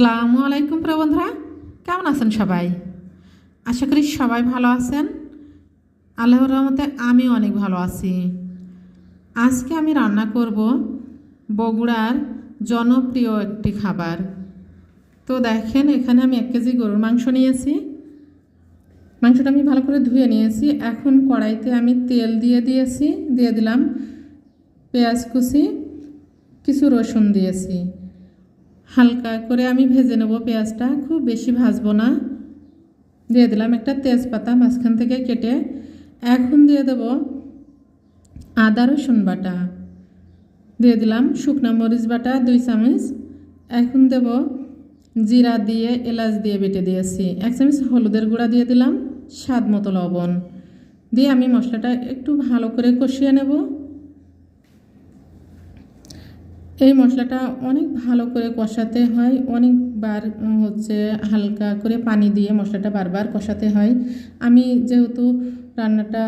আসসালামু আলাইকুম প্রিয় বন্ধুরা কেমন আছেন সবাই? আশা করি সবাই ভালো আছেন। আল্লাহর রহমতে আমি অনেক ভালো আছি। আজকে আমি রান্না করব বগুড়ার জনপ্রিয় একটি খাবার। তো দেখেন, এখানে আমি এক কেজি গরুর মাংস নিয়েছি। মাংসটা আমি ভালো করে ধুয়ে নিয়েছি। এখন কড়াইতে আমি তেল দিয়ে দিয়েছি, দিয়ে দিলাম পেঁয়াজ কুচি, কিছু রসুন দিয়েছি। হালকা করে আমি ভেজে নেব পেঁয়াজটা, খুব বেশি ভাজবো না। দিয়ে দিলাম একটা তেজপাতা মাঝখান থেকে কেটে। এখন দিয়ে দেব আদা রসুন বাটা। দিয়ে দিলাম শুকনা মরিচ বাটা দুই চামচ। এখন দেব জিরা দিয়ে এলাচ দিয়ে বেটে দিয়েছি। এক চামচ হলুদের গুঁড়া দিয়ে দিলাম, স্বাদ মতো লবণ। দিয়ে আমি মশলাটা একটু ভালো করে কষিয়ে নেব। এই মশলাটা অনেক ভালো করে কষাতে হয়, অনেকবার হচ্ছে হালকা করে পানি দিয়ে মশলাটা বারবার কষাতে হয়। আমি যেহেতু রান্নাটা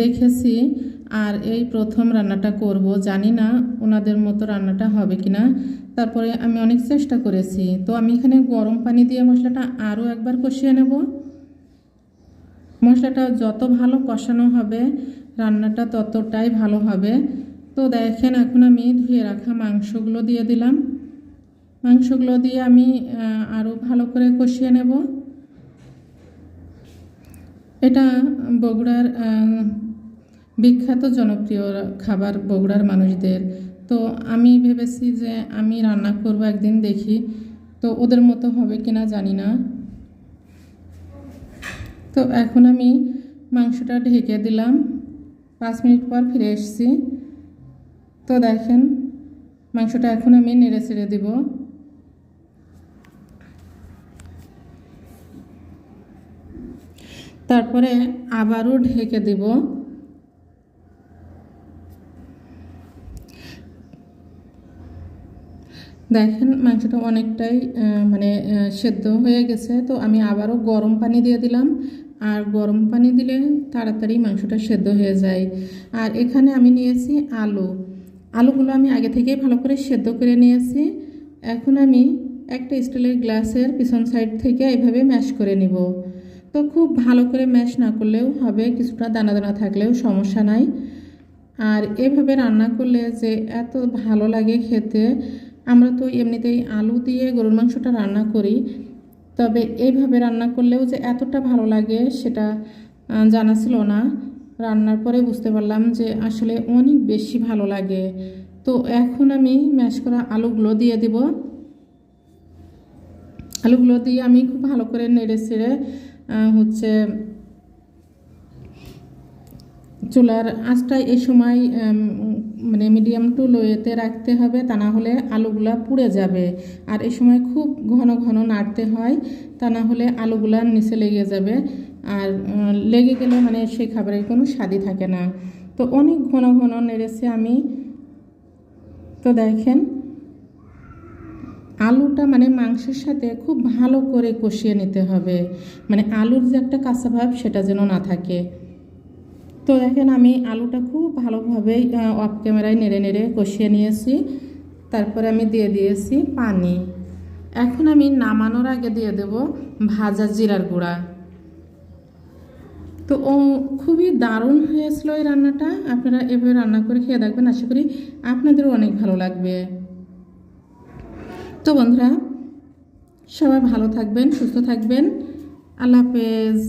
দেখেছি আর এই প্রথম রান্নাটা করব, জানি না ওনাদের মতো রান্নাটা হবে কি না তারপরে আমি অনেক চেষ্টা করেছি। তো আমি এখানে গরম পানি দিয়ে মশলাটা আরও একবার কষিয়ে নেব। মশলাটা যত ভালো কষানো হবে, রান্নাটা ততটাই ভালো হবে। তো দেখেন, এখন আমি ধুয়ে রাখা মাংসগুলো দিয়ে দিলাম। মাংসগুলো দিয়ে আমি আরও ভালো করে কষিয়ে নেব। এটা বগুড়ার বিখ্যাত জনপ্রিয় খাবার বগুড়ার মানুষদের। তো আমি ভেবেছি যে আমি রান্না করব একদিন দেখি, তো ওদের মতো হবে কিনা জানি না। তো এখন আমি মাংসটা ঢেকে দিলাম। পাঁচ মিনিট পর ফিরে এসেছি। তো দেখেন, মাংসটা এখন আমি নেড়ে ছেড়ে দিব। তারপরে আবারও ঢেকে দিব। দেখেন, মাংসটা অনেকটাই মানে সেদ্ধ হয়ে গেছে। তো আমি আবারও গরম পানি দিয়ে দিলাম। আর গরম পানি দিলে তাড়াতাড়ি মাংসটা সেদ্ধ হয়ে যায়। আর এখানে আমি নিয়েছি আলু। আলুগুলো আমি আগে থেকেই ভালো করে সেদ্ধ করে নিয়েছি। এখন আমি একটা স্টিলের গ্লাসের পিছন সাইড থেকে এভাবে ম্যাশ করে নিব। তো খুব ভালো করে ম্যাশ না করলেও হবে, কিছুটা দানা দানা থাকলেও সমস্যা নাই। আর এভাবে রান্না করলে যে এত ভালো লাগে খেতে, আমরা তো এমনিতেই আলু দিয়ে গরুর মাংসটা রান্না করি, তবে এইভাবে রান্না করলেও যে এতটা ভালো লাগে সেটা জানা ছিল না। রান্নার পরে বুঝতে পারলাম যে আসলে অনেক বেশি ভালো লাগে। তো এখন আমি ম্যাশ করা আলুগুলো দিয়ে দিব। আলুগুলো দিয়ে আমি খুব ভালো করে নেড়ে ছেড়ে হচ্ছে চুলার আঁচটা এই সময় মানে মিডিয়াম টু লোয়েতে রাখতে হবে, তা না হলে আলুগুলা পুড়ে যাবে। আর এই সময় খুব ঘন ঘন নাড়তে হয়, তা না হলে আলুগুলা নিচে লেগে যাবে। আর লেগে গেলে মানে সেই খাবারের কোনো স্বাদই থাকে না। তো অনেক ঘন ঘন নেড়েছে আমি। তো দেখেন, আলুটা মানে মাংসের সাথে খুব ভালো করে কষিয়ে নিতে হবে। মানে আলুর যে একটা কাঁচা ভাব সেটা যেন না থাকে। তো দেখেন, আমি আলুটা খুব ভালোভাবেই অফ ক্যামেরায় নেড়ে নেড়ে কষিয়ে নিয়েছি। তারপরে আমি দিয়ে দিয়েছি পানি। এখন আমি নামানোর আগে দিয়ে দেব ভাজা জিরার গুঁড়া। তো ও খুবই দারুণ হয়েছিল এই রান্নাটা। আপনারা এভাবে রান্না করে খেয়ে দেখবেন, আশা করি আপনাদেরও অনেক ভালো লাগবে। তো বন্ধুরা, সবাই ভালো থাকবেন, সুস্থ থাকবেন। আল্লাহ হাফেজ।